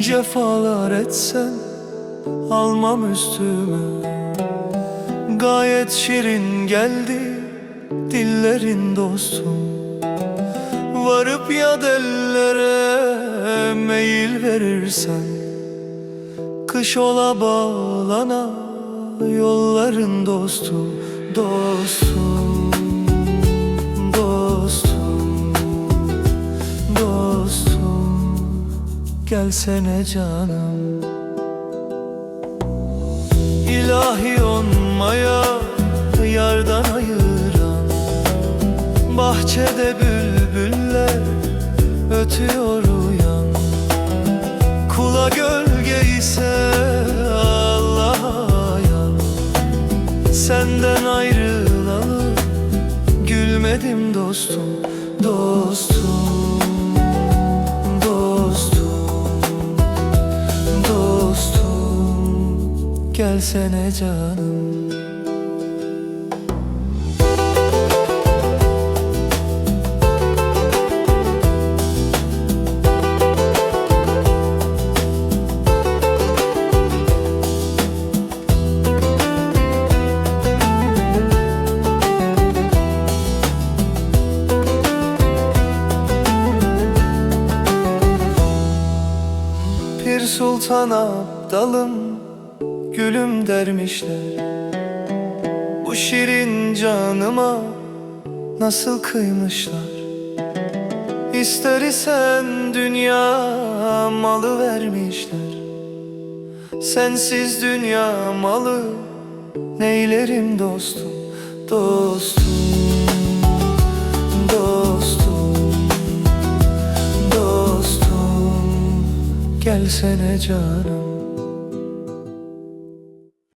cefalar etsen Almam üstüme. Gayet şirin geldi dillerin dostum Varıp ya dellere meyil verirsen Kış ola bağlana yolların dostu dostum, Gelsene canım. İlahi olmaya yardan ayıran Bahçede bülbüller ötüyor uyan. Kula gölge ise Allah'a yan. Senden ayrılalı gülmedim Dostum, dostum, Gelsene canım. Pir Sultan Abdalım Gülüm dermişler. Bu şirin canıma Nasıl kıymışlar? İster isen dünya malı vermişler. Sensiz dünya malı Neylerim dostum Dostum Dostum Dostum. Gelsene canım